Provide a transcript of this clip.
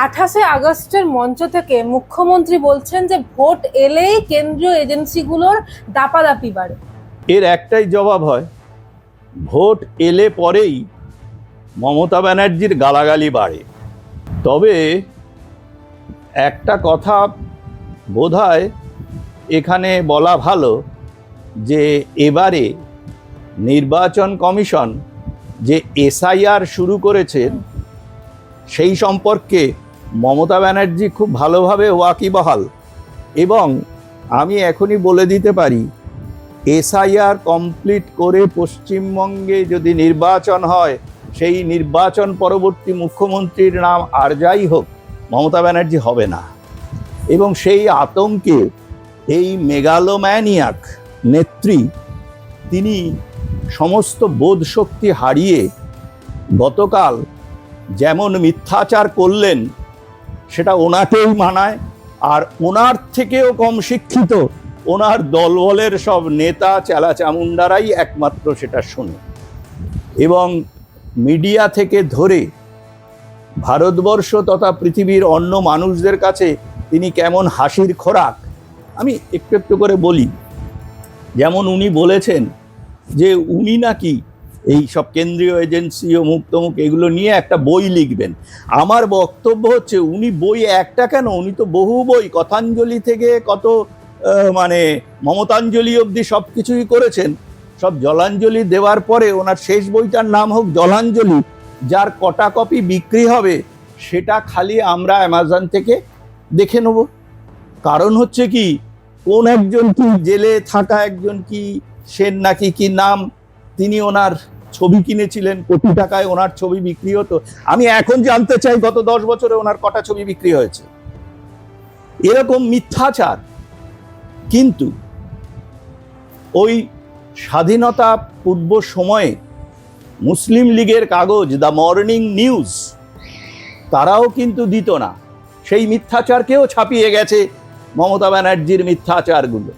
আঠাশে আগস্টের মঞ্চ থেকে মুখ্যমন্ত্রী বলছেন যে ভোট এলেই কেন্দ্রীয় এজেন্সিগুলোর দাপাদাপি বাড়ে। এর একটাই জবাব হয়, ভোট এলে পরেই মমতা ব্যানার্জির গালাগালি বাড়ে। তবে একটা কথা বোধহয় এখানে বলা ভালো যে এবারে নির্বাচন কমিশন যে এসআইআর শুরু করেছেন সেই সম্পর্কে মমতা ব্যানার্জি খুব ভালোভাবে ওয়াকিবহাল এবং আমি এখনই বলে দিতে পারি, এসআইআর কমপ্লিট করে পশ্চিমবঙ্গে যদি নির্বাচন হয়, সেই নির্বাচন পরবর্তী মুখ্যমন্ত্রীর নাম আর যাই হোক, মমতা ব্যানার্জি হবে না। এবং সেই আতঙ্কে এই মেগালোম্যানিয়াক নেত্রী, তিনি সমস্ত বোধ শক্তি হারিয়ে গতকাল যেমন মিথ্যাচার করলেন সেটা ওনাকেই মানায়। আর ওনার থেকেও কম শিক্ষিত ওনার দলবলের সব নেতা, চালা চামুন্ডারাই একমাত্র সেটা শোনে। এবং মিডিয়া থেকে ধরে ভারতবর্ষ তথা পৃথিবীর অন্য মানুষদের কাছে তিনি কেমন হাসির খোরাক, আমি একটু একটু করে বলি। যেমন উনি বলেছেন যে উনি নাকি এই সব কেন্দ্রীয় এজেন্সি ও মুক্তমুখ এগুলো নিয়ে একটা বই লিখবেন। আমার বক্তব্য হচ্ছে, উনি বই একটা কেন? উনি তো বহু বই, কথাঞ্জলি থেকে কত মানে মমতাঞ্জলি অবধি সব কিছুই করেছেন। সব জলাঞ্জলি দেওয়ার পরে ওনার শেষ বইটার নাম হোক জলাঞ্জলি, যার কটা কপি বিক্রি হবে, সেটা খালি আমরা অ্যামাজন থেকে দেখে নেব। কারণ হচ্ছে কি, কোন একজন কি জেলে থাকা একজন কি, সেন নাকি কি নাম তিনি ওনার ছবি কিনেছিলেন, কোটি টাকায় ওনার ছবি বিক্রি হতো। আমি এখন জানতে চাই, গত দশ বছরে ওনার কটা ছবি বিক্রি হয়েছে। এরকম মিথ্যাচার, কিন্তু ওই স্বাধীনতা পূর্ব সময়ে মুসলিম লীগের কাগজ, দ্য মর্নিং নিউজ, তারাও কিন্তু দিত না। সেই মিথ্যাচারকেও ছাপিয়ে গেছে মমতা ব্যানার্জির মিথ্যাচারগুলো।